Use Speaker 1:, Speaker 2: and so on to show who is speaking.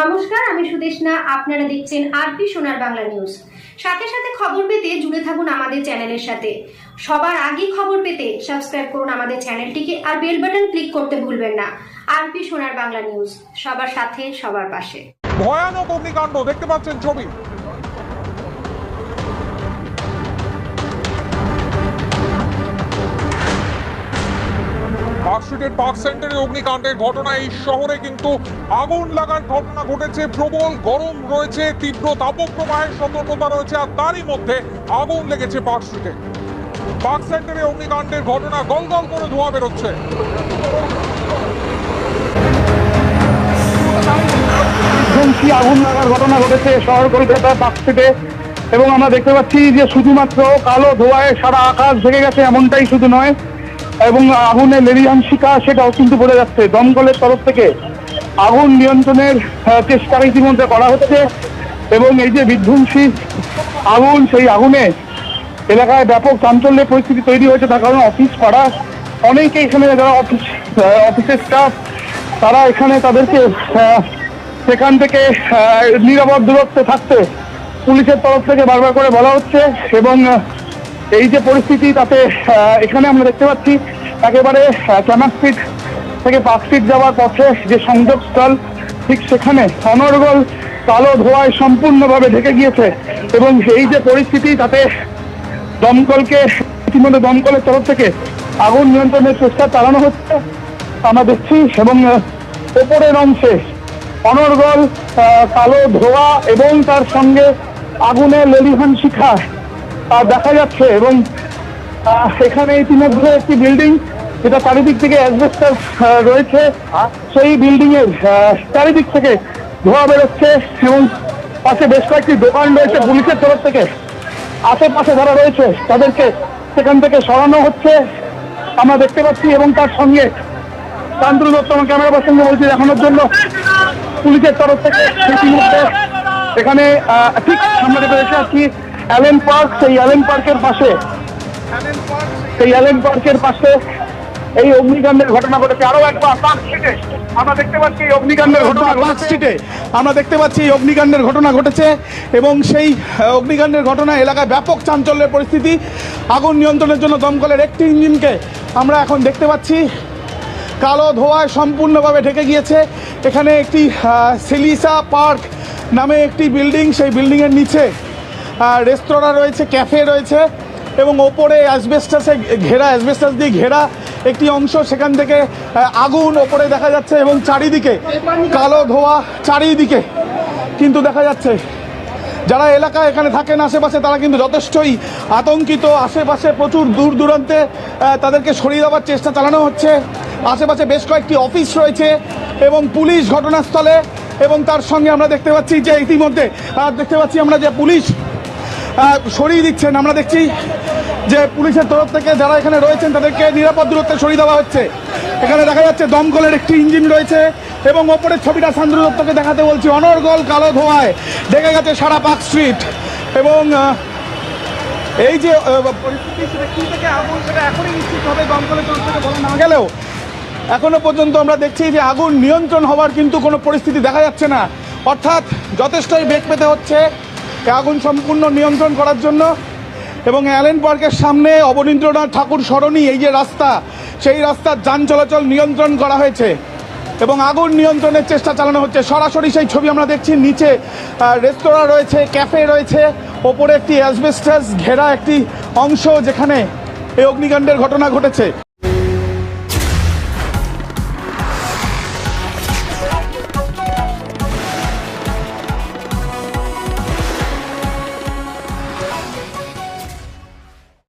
Speaker 1: নমস্কার, আমি সুদেশনা, আপনারা দেখছেন আরপি সোনার বাংলা নিউজ। সাথে সাথে খবর পেতে জুড়ে থাকুন আমাদের চ্যানেলের সাথে। সবার আগে খবর পেতে সাবস্ক্রাইব করুন আমাদের চ্যানেলটিকে আর বেল বাটন ক্লিক করতে ভুলবেন না। আরপি সোনার বাংলা নিউজ, সবার সাথে, সবার পাশে।
Speaker 2: ভয়ানক অগ্নিকাণ্ড, দেখতে পাচ্ছেন ছবি। পার্কস্ট্রিটের পার্ক সেন্টারে অগ্নিকাণ্ডের ঘটনা। এই শহরে কিন্তু আগুন লাগার ঘটনা ঘটেছে। প্রবল গরম রয়েছে, তীব্র তাপপ্রবাহের সতর্কতা রয়েছে, আর তারই মধ্যে আগুন লেগেছে পার্ক স্ট্রিটে পার্ক সেন্টারে অগ্নিকাণ্ডের ঘটনা গলগল করে ধোঁয়া বেরোচ্ছে।
Speaker 3: বিধ্বংসী আগুন লাগার ঘটনা ঘটেছে? শহর কলকাতা পার্কস্ট্রিটে এবং আমরা দেখতে পাচ্ছি যে শুধুমাত্র কালো ধোঁয়ায় সারা আকাশ ঢেকে গেছে, এমনটাই শুধু নয়। এবং আগুনের লেলিহান শিখা, সেটাও কিন্তু পড়ে যাচ্ছে। দমকলের তরফ থেকে আগুন নিয়ন্ত্রণের চেষ্টা ইতিমধ্যে করা হচ্ছে। এবং এই যে বিধ্বংসী আগুন, সেই আগুনে এলাকায় ব্যাপক চাঞ্চল্যের পরিস্থিতি তৈরি হয়েছে। তার কারণে অফিস পাড়া, অনেকে এখানে যারা অফিস অফিসের স্টাফ তারা এখানে তাদেরকে সেখান থেকে নিরাপদ দূরত্বে থাকতে পুলিশের তরফ থেকে বারবার করে বলা হচ্ছে। এবং এই যে পরিস্থিতি, তাতে এখানে আমরা দেখতে পাচ্ছি একেবারে ক্যামাক স্ট্রিট থেকে পার্ক স্ট্রিট যাওয়ার পথে যে সংযোগস্থল, ঠিক সেখানে অনর্গল কালো ধোঁয়ায় সম্পূর্ণভাবে ঢেকে গিয়েছে এবং এই যে পরিস্থিতি, তাতে দমকলকে ইতিমধ্যে দমকলের তরফ থেকে আগুন নিয়ন্ত্রণের চেষ্টা চালানো হচ্ছে। আমরা দেখছি, এবং ওপরের অংশে অনর্গল কালো ধোঁয়া এবং তার সঙ্গে আগুনে লেলিহান শিখা দেখা যাচ্ছে এবং এখানে ইতিমধ্যে একটি বিল্ডিং যেটা চারিদিক থেকে অ্যাসবেস্টার রয়েছে। সেই বিল্ডিং এর চারিদিক থেকে ধোয়া বেরোচ্ছে এবং পাশে বেশ কয়েকটি দোকান রয়েছে পুলিশের তরফ থেকে। আশেপাশে যারা রয়েছে, তাদেরকে সেখান থেকে সরানো হচ্ছে। আমরা দেখতে পাচ্ছি এবং তার সঙ্গে শান্তনু দত্ত আমার ক্যামেরা পার্সনকে বলছি দেখানোর জন্য। পুলিশের তরফ থেকে ইতিমধ্যে এখানে ঠিক যেটা দেখে আসছি অ্যালেন পার্ক। সেই অ্যালেন পার্কের পাশে সেই অ্যালেন পার্কের পাশে এই অগ্নিকাণ্ডের ঘটনা ঘটেছে। আরও একবার পার্ক স্ট্রিটে। আমরা দেখতে পাচ্ছি এই অগ্নিকাণ্ডের ঘটনা
Speaker 4: পার্ক স্ট্রিটে। আমরা দেখতে পাচ্ছি এই অগ্নিকাণ্ডের ঘটনা ঘটেছে এবং সেই অগ্নিকাণ্ডের ঘটনা এলাকায় ব্যাপক চাঞ্চল্যের পরিস্থিতি। আগুন নিয়ন্ত্রণের জন্য দমকলের একটি ইঞ্জিনকে আমরা এখন দেখতে পাচ্ছি। কালো ধোঁয়ায় সম্পূর্ণভাবে ঢেকে গিয়েছে। এখানে একটি সেলিসা পার্ক নামে একটি বিল্ডিং সেই বিল্ডিংয়ের নিচে রেস্তোরাঁ রয়েছে ক্যাফে রয়েছে। এবং ওপরে অ্যাসবেস্টাসে ঘেরা, অ্যাসবেস্টাস দিয়ে ঘেরা একটি অংশ, সেখান থেকে আগুন ওপরে দেখা যাচ্ছে এবং চারিদিকে কালো ধোয়া চারিদিকে কিন্তু দেখা যাচ্ছে। যারা এলাকা এখানে থাকেন আশেপাশে, তারা কিন্তু যথেষ্টই আতঙ্কিত। আশেপাশে প্রচুর দূর দূরান্তে তাদেরকে সরিয়ে দেওয়ার চেষ্টা চালানো হচ্ছে। আশেপাশে বেশ কয়েকটি অফিস রয়েছে এবং পুলিশ ঘটনাস্থলে এবং তার সঙ্গে আমরা দেখতে পাচ্ছি যে ইতিমধ্যে দেখতে পাচ্ছি আমরা যে পুলিশ সরিয়ে দিচ্ছেন। আমরা দেখছি যে পুলিশের তরফ থেকে যারা এখানে রয়েছেন, তাদেরকে নিরাপদ দূরত্বে সরিয়ে দেওয়া হচ্ছে। এখানে দেখা যাচ্ছে দমকলের একটি ইঞ্জিন রয়েছে এবং ওপরের ছবিটা শান্তনু দত্তকে দেখাতে বলছি। অনর্গল কালো ধোঁয়ায় দেখে গেছে সারা পার্ক স্ট্রিট এবং এই যে পরিস্থিতি থেকে আগুন এখনই না গেলেও। এখনও পর্যন্ত আমরা দেখছি যে আগুন নিয়ন্ত্রণ হওয়ার কিন্তু কোনো পরিস্থিতি দেখা যাচ্ছে না। অর্থাৎ যথেষ্টই বেগ পেতে হচ্ছে আগুন সম্পূর্ণ নিয়ন্ত্রণ করার জন্য। এবং অ্যালেন পার্কের সামনে অবনীন্দ্রনাথ ঠাকুর স্মরণী এই যে রাস্তা, সেই রাস্তার যান চলাচল নিয়ন্ত্রণ করা হয়েছে এবং আগুন নিয়ন্ত্রণের চেষ্টা চালানো হচ্ছে। সরাসরি সেই ছবি আমরা দেখছি, নিচে রেস্তোরাঁ রয়েছে, ক্যাফে রয়েছে, ওপরে একটি অ্যাসবেস্টাস ঘেরা একটি অংশ যেখানে এই অগ্নিকাণ্ডের ঘটনা ঘটেছে।